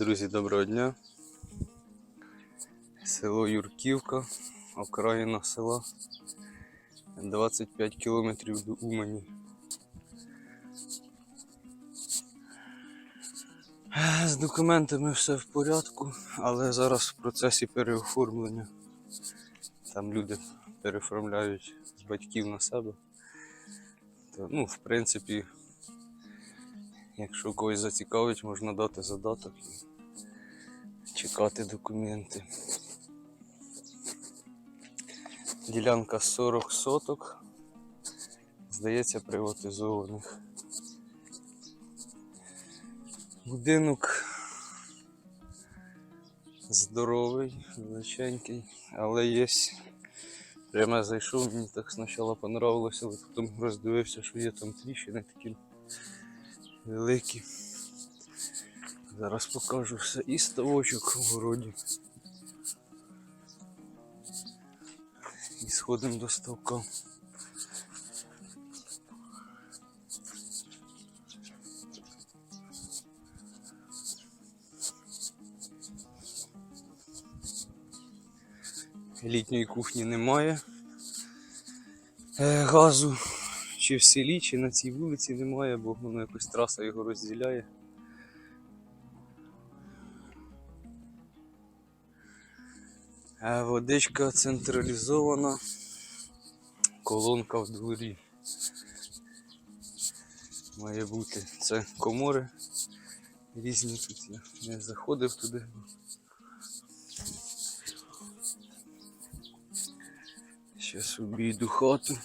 Друзі, доброго дня. Село Юрківка, окраїна села. 25 кілометрів до Умані. З документами все в порядку, але зараз в процесі переоформлення. Там люди переоформляють з батьків на себе. То, ну, в принципі, якщо когось зацікавить, можна дати задаток чекати документи. Ділянка 40 соток. Здається, приватизованих. Будинок здоровий, величенький, але є. Прямо зайшов, мені так спочатку понравилося, але потім роздивився, що є там тріщини такі великі. Зараз покажу все і ставочок в городі. І сходимо до ставка. Літньої кухні немає. Е, газу чи в селі, чи на цій вулиці немає, бо воно якось траса його розділяє. Водичка централізована, колонка в дворі. Має бути. Це комори різні тут. Я не заходив туди. Зараз обійду хату.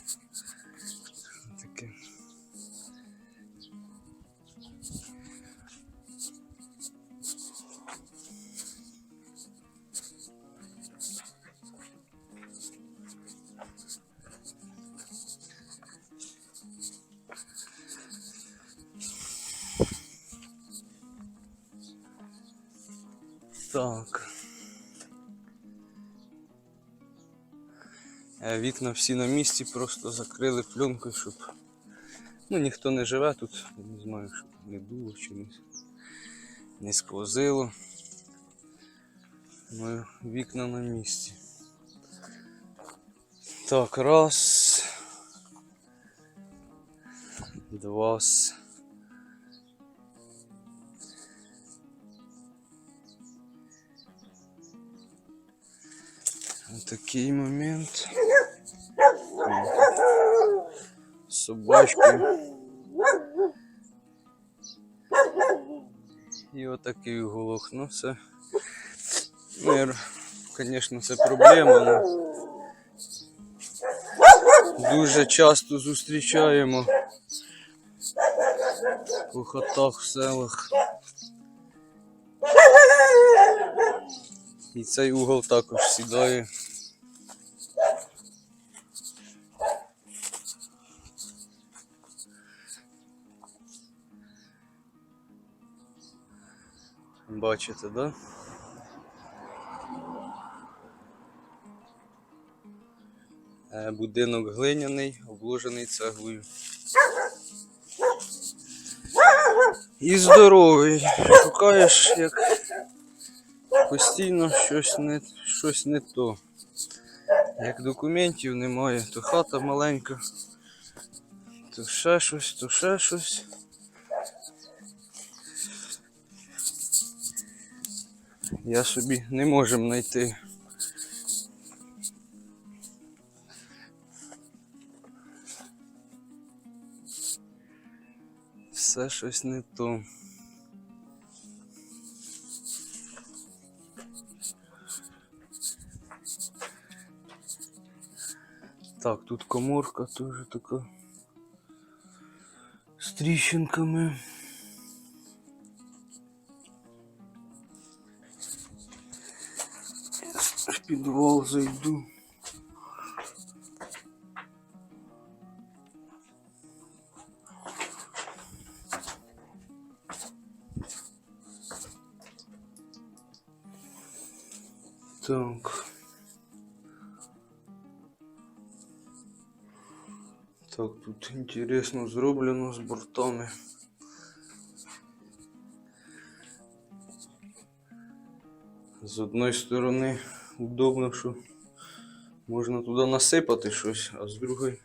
Так. Е, Вікна всі на місці, просто закрили пленкою, щоб ну, ніхто не живе тут. Не знаю, щоб не дуло чи не, не сквозило. Ну, вікна на місці. Так, раз. Два. Такий момент. Собачки. І отакий уголок. Ну це. Ну, звісно, це проблема. але Дуже часто зустрічаємо по хатах в селах. І цей угол також сідає. Бачите, да? Е, Будинок глиняний, обложений цеглою. І здоровий. Шукаєш як постійно щось не, щось не то. Як документів немає, то хата маленька, то ще щось, то ще щось. Я собі не можемо знайти. Все щось не то. Так, тут коморка теж така з тріщинками. В підвал зайду. Так. Так, тут інтересно зроблено з бортами. З одної сторони удобно, що можна туди насипати щось, а з другої,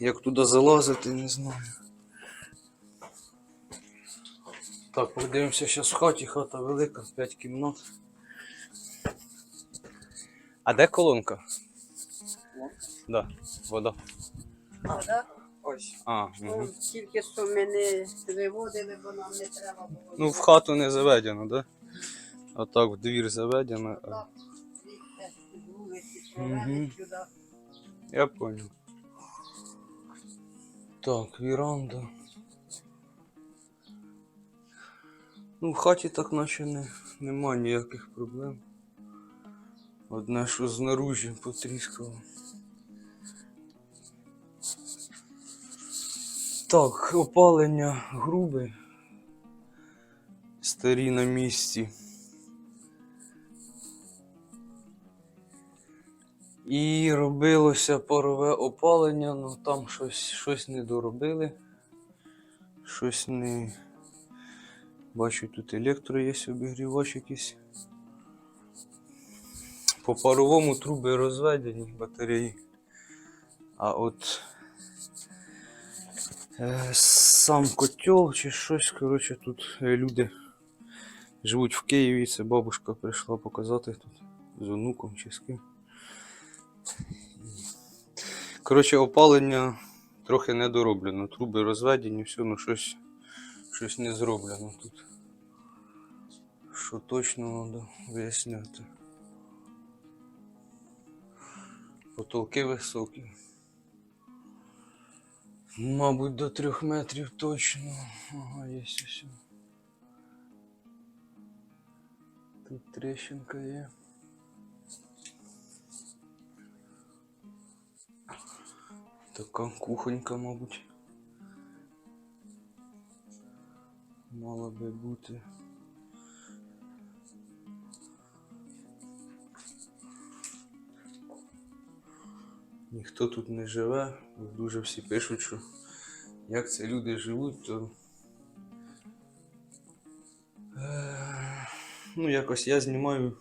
як туди залазити, не знаю. Так, подивимося зараз в хаті, хата велика, 5 кімнат. А де колонка? Да, вода. А, да? Ось. А, Ну, угу. тільки що ми не виводили, бо нам не треба було. Ну в хату не заведено, да? А так в двір заведено. а-. Я понял. Так, віранда. Ну, в хаті так наче не, нема ніяких проблем. Одне, що знаружі потріскало. Так, опалення грубе. Старі на місці. І робилося парове опалення, але там щось, щось не доробили. Щось не. Бачу, тут електро є обігрівач якийсь. По паровому труби розведені батареї. А от е, сам котел чи щось, коротше, тут е, люди живуть в Києві, це бабушка прийшла показати тут з онуком чи з ким. Коротше, опалення трохи не дороблено. Труби розведені, все, ну щось, щось не зроблено тут. Що точно треба виясняти. Потолки високі. Мабуть, до трьох метрів точно. Ага, є все. Тут трещинка є. Така кухонька, мабуть. Мала би бути. Ніхто тут не живе, дуже всі пишуть, що як це люди живуть, то. Ну, якось я знімаю.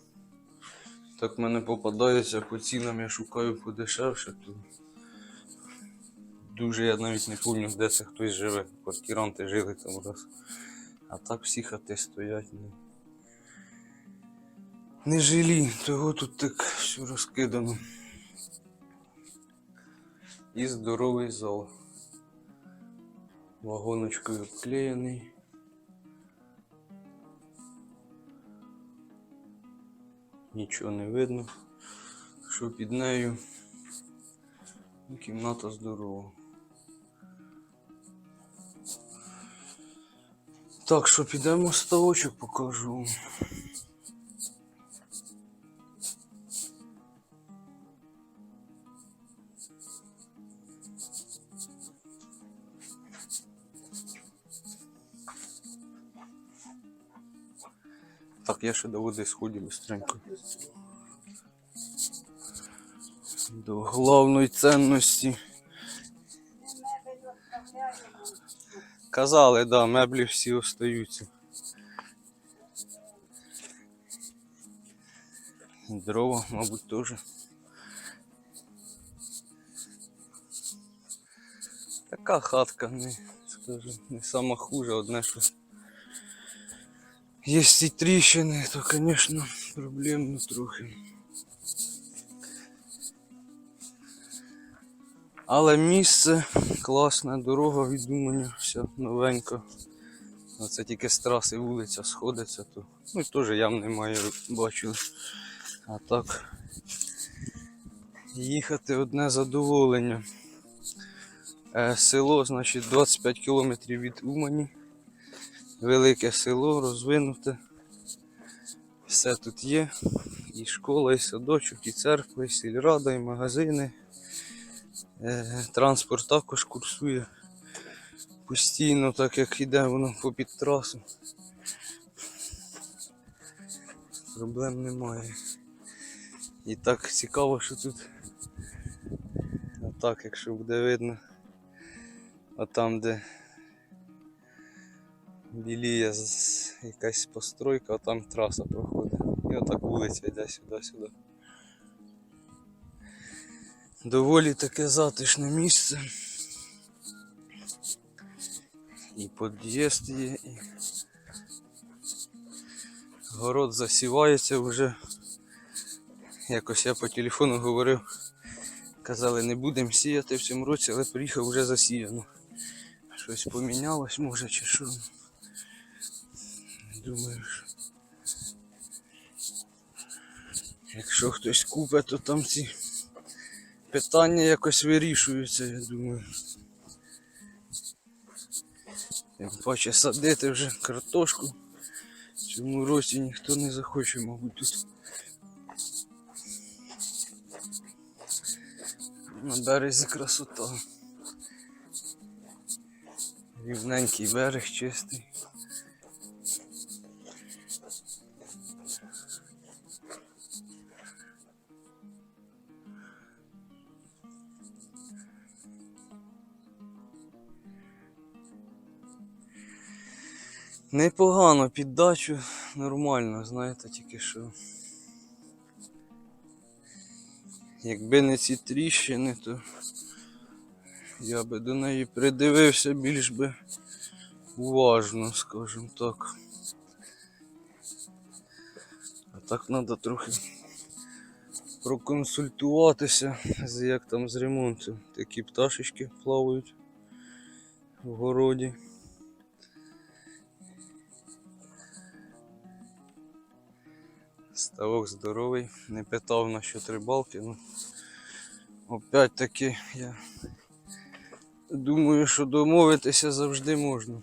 Так в мене попадається по цінам, я шукаю подешевше, то дуже я навіть не пам'ятаю, де це хтось живе. Квартиранти жили там раз. А так всі хати стоять. Не, не жилі, того тут так все розкидано. І здоровий зал. Вагоночкою обклеєний. Нічого не видно, що під нею. Кімната здорова. Так, що підемо ставочок покажу. Так, я ще до води сході быстренько. До головної цінності. Казали, да, меблі всі остаються. Дрова, мабуть, теж. Така хатка, не скажу, не сама хуже, одне, що є ці тріщини, то, звісно, проблемно трохи. Але місце класне, дорога віддумання, вся новенька. Оце тільки з траси вулиця сходиться, то ну і теж ям немає, бачили. А так їхати одне задоволення. Е, село, значить, 25 кілометрів від Умані. Велике село, розвинуте. Все тут є. І школа, і садочок, і церква, і сільрада, і магазини. Транспорт також курсує постійно, так як іде воно попід трасу. Проблем немає. І так цікаво, що тут. А так, якщо буде видно, а там, де біліє якась постройка, а там траса проходить. І отак вулиця йде сюди-сюди. Доволі таке затишне місце. І під'їзд є, і город засівається вже. Якось я по телефону говорив, казали, не будемо сіяти в цьому році, але приїхав вже засіяно. Щось помінялось, може, чи що. Думаю, що якщо хтось купить, то там ці питання якось вирішуються, я думаю. Тим паче садити вже картошку. В цьому році ніхто не захоче, мабуть, тут. На березі красота. Рівненький берег чистий. Непогано під дачу, нормально, знаєте, тільки що. Якби не ці тріщини, то я би до неї придивився більш би уважно, скажімо так. А так треба трохи проконсультуватися, як там з ремонтом. Такі пташечки плавають в городі. Ставок здоровий, не питав на що рибалки, ну опять таки я думаю, що домовитися завжди можна.